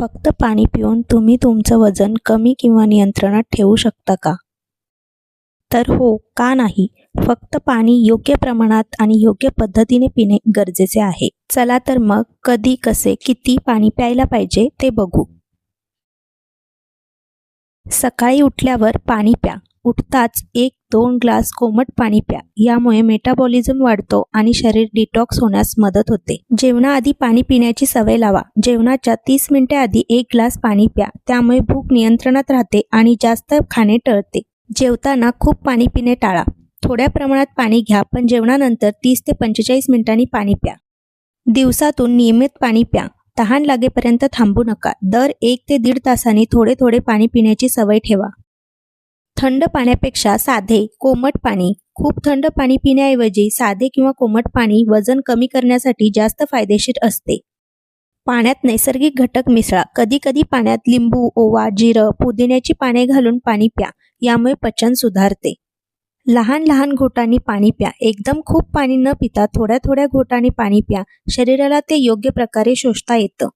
फक्त पाणी पिऊन तुम्ही तुमचं वजन कमी किंवा नियंत्रणात ठेवू शकता का? तर हो का नाही? फक्त पाणी योग्य प्रमाणात आणि योग्य पद्धतीने पिणे गरजेचे आहे. चला तर मग कधी कसे किती पाणी प्यायला पाहिजे ते बघू. सकाळी उठल्यावर पाणी प्या. उठताच एक दोन ग्लास कोमट पाणी प्या. यामुळे मेटाबॉलिझम वाढतो आणि शरीर डिटॉक्स होण्यास मदत होते. जेवणाआधी पाणी पिण्याची सवय लावा. जेवणाच्या तीस मिनिटे आधी एक ग्लास पाणी प्या. त्यामुळे भूक नियंत्रणात राहते आणि जास्त खाणे टळते. जेवताना खूप पाणी पिणे टाळा. थोड्या प्रमाणात पाणी घ्या पण जेवणानंतर तीस ते पंचेचाळीस मिनिटांनी पाणी प्या. दिवसातून नियमित पाणी प्या. तहान लागेपर्यंत थांबू नका. दर एक ते दीड तासांनी थोडे थोडे पाणी पिण्याची सवय ठेवा. थंड पाण्यापेक्षा साधे कोमट पाणी. खूप थंड पाणी पिण्याऐवजी साधे किंवा कोमट पाणी वजन कमी करण्यासाठी जास्त फायदेशीर असते. पाण्यात नैसर्गिक घटक मिसळा. कधी कधी पाण्यात लिंबू ओवा जिरं पुदिन्याची पाने घालून पाणी प्या. यामुळे पचन सुधारते. लहान लहान घोटांनी पाणी प्या. एकदम खूप पाणी न पिता थोड्या थोड्या घोटांनी पाणी प्या. शरीराला ते योग्य प्रकारे शोषता येतं.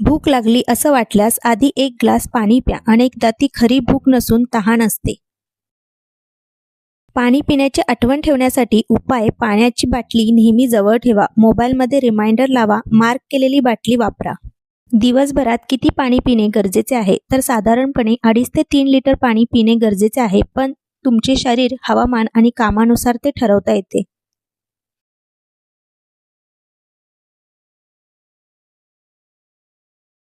भूक लागली असं वाटल्यास आधी एक ग्लास पाणी प्या. अनेकदा ती खरी भूक नसून तहान असते. पाणी पिण्याची आठवण ठेवण्यासाठी उपाय पाण्याची बाटली नेहमी जवळ ठेवा. मोबाईलमध्ये रिमाइंडर लावा. मार्क केलेली बाटली वापरा. दिवसभरात किती पाणी पिणे गरजेचे आहे? तर साधारणपणे अडीच ते तीन लिटर पाणी पिणे गरजेचे आहे पण तुमचे शरीर हवामान आणि कामानुसार ते ठरवता येते.